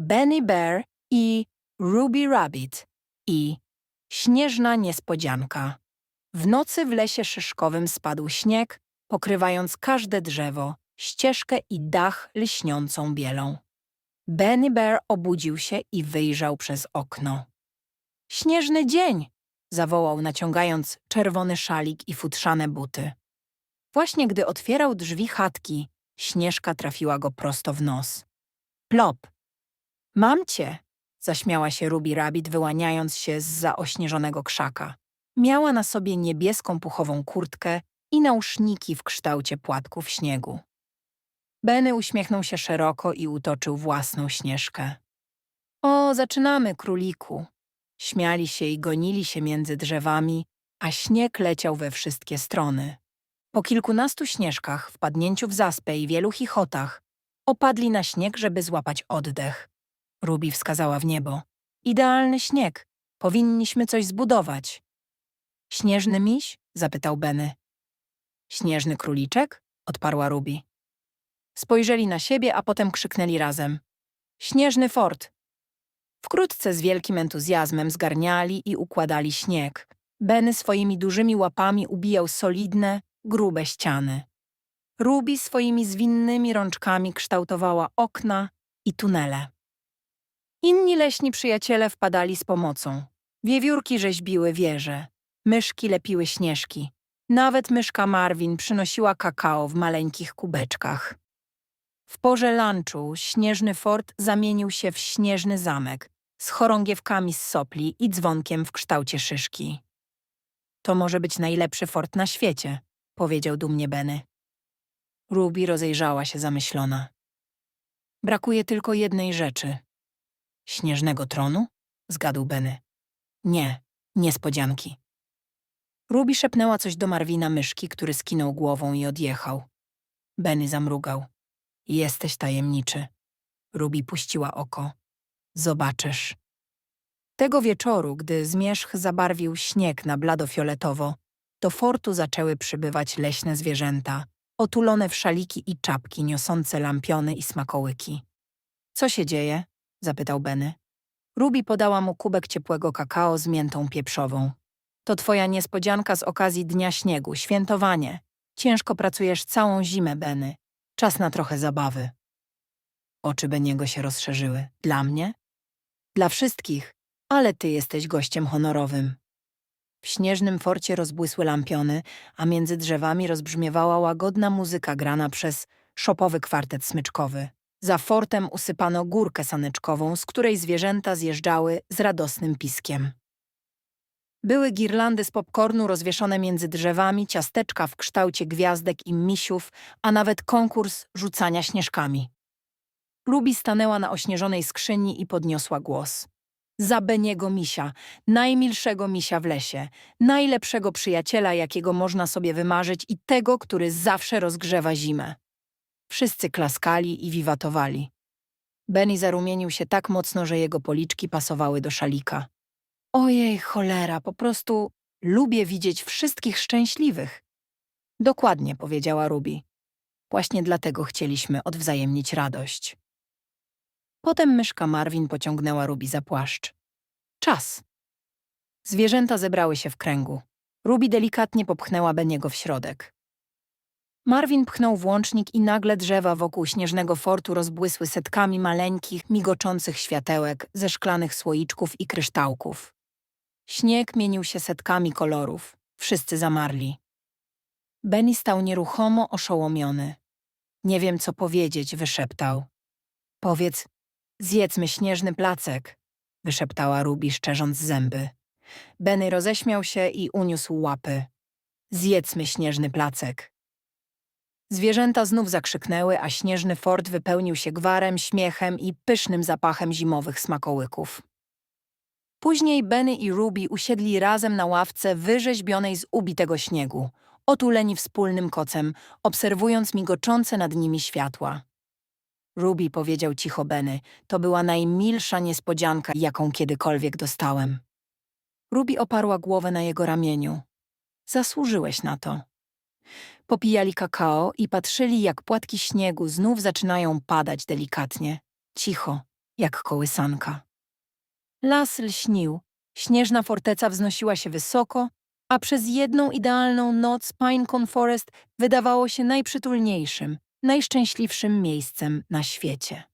Benny Bear i Ruby Rabbit i Śnieżna Niespodzianka. W nocy w lesie szyszkowym spadł śnieg, pokrywając każde drzewo, ścieżkę i dach lśniącą bielą. Benny Bear obudził się i wyjrzał przez okno. Śnieżny dzień! zawołał, naciągając czerwony szalik i futrzane buty. Właśnie gdy otwierał drzwi chatki, śnieżka trafiła go prosto w nos. Plop! Mam cię! zaśmiała się Ruby Rabbit, wyłaniając się z zaośnieżonego krzaka. Miała na sobie niebieską puchową kurtkę i nauszniki w kształcie płatków śniegu. Benny uśmiechnął się szeroko i utoczył własną śnieżkę. O, zaczynamy, króliku! Śmiali się i gonili się między drzewami, a śnieg leciał we wszystkie strony. Po kilkunastu śnieżkach, wpadnięciu w zaspę i wielu chichotach, opadli na śnieg, żeby złapać oddech. Ruby wskazała w niebo. Idealny śnieg. Powinniśmy coś zbudować. Śnieżny miś? zapytał Benny. Śnieżny króliczek? odparła Ruby. Spojrzeli na siebie, a potem krzyknęli razem. Śnieżny fort! Wkrótce z wielkim entuzjazmem zgarniali i układali śnieg. Benny swoimi dużymi łapami ubijał solidne, grube ściany. Ruby swoimi zwinnymi rączkami kształtowała okna i tunele. Inni leśni przyjaciele wpadali z pomocą. Wiewiórki rzeźbiły wieże, myszki lepiły śnieżki. Nawet myszka Marvin przynosiła kakao w maleńkich kubeczkach. W porze lunchu śnieżny fort zamienił się w śnieżny zamek z chorągiewkami z sopli i dzwonkiem w kształcie szyszki. To może być najlepszy fort na świecie, powiedział dumnie Benny. Ruby rozejrzała się zamyślona. Brakuje tylko jednej rzeczy. Śnieżnego tronu? Zgadł Benny. Nie, niespodzianki. Ruby szepnęła coś do Marwina myszki, który skinął głową i odjechał. Benny zamrugał. Jesteś tajemniczy. Ruby puściła oko. Zobaczysz. Tego wieczoru, gdy zmierzch zabarwił śnieg na bladofioletowo, do fortu zaczęły przybywać leśne zwierzęta, otulone w szaliki i czapki niosące lampiony i smakołyki. Co się dzieje? Zapytał Benny. Ruby podała mu kubek ciepłego kakao z miętą pieprzową. To twoja niespodzianka z okazji Dnia Śniegu, świętowanie. Ciężko pracujesz całą zimę, Benny. Czas na trochę zabawy. Oczy Beniego się rozszerzyły. Dla mnie? Dla wszystkich, ale ty jesteś gościem honorowym. W śnieżnym forcie rozbłysły lampiony, a między drzewami rozbrzmiewała łagodna muzyka grana przez szopowy kwartet smyczkowy. Za fortem usypano górkę saneczkową, z której zwierzęta zjeżdżały z radosnym piskiem. Były girlandy z popcornu rozwieszone między drzewami, ciasteczka w kształcie gwiazdek i misiów, a nawet konkurs rzucania śnieżkami. Ruby stanęła na ośnieżonej skrzyni i podniosła głos. Za Beniego misia, najmilszego misia w lesie, najlepszego przyjaciela, jakiego można sobie wymarzyć i tego, który zawsze rozgrzewa zimę. Wszyscy klaskali i wiwatowali. Benny zarumienił się tak mocno, że jego policzki pasowały do szalika. Ojej, cholera, po prostu lubię widzieć wszystkich szczęśliwych. Dokładnie, powiedziała Ruby. Właśnie dlatego chcieliśmy odwzajemnić radość. Potem myszka Marvin pociągnęła Ruby za płaszcz. Czas. Zwierzęta zebrały się w kręgu. Ruby delikatnie popchnęła Beniego w środek. Marvin pchnął włącznik i nagle drzewa wokół śnieżnego fortu rozbłysły setkami maleńkich, migoczących światełek ze szklanych słoiczków i kryształków. Śnieg mienił się setkami kolorów. Wszyscy zamarli. Benny stał nieruchomo oszołomiony. Nie wiem, co powiedzieć, wyszeptał. Powiedz, zjedzmy śnieżny placek, wyszeptała Ruby, szczerząc zęby. Benny roześmiał się i uniósł łapy. Zjedzmy śnieżny placek. Zwierzęta znów zakrzyknęły, a śnieżny fort wypełnił się gwarem, śmiechem i pysznym zapachem zimowych smakołyków. Później Benny i Ruby usiedli razem na ławce wyrzeźbionej z ubitego śniegu, otuleni wspólnym kocem, obserwując migoczące nad nimi światła. Ruby powiedział cicho Benny, to była najmilsza niespodzianka, jaką kiedykolwiek dostałem. Ruby oparła głowę na jego ramieniu. Zasłużyłeś na to. Popijali kakao i patrzyli, jak płatki śniegu znów zaczynają padać delikatnie, cicho, jak kołysanka. Las lśnił, śnieżna forteca wznosiła się wysoko, a przez jedną idealną noc Pinecone Forest wydawało się najprzytulniejszym, najszczęśliwszym miejscem na świecie.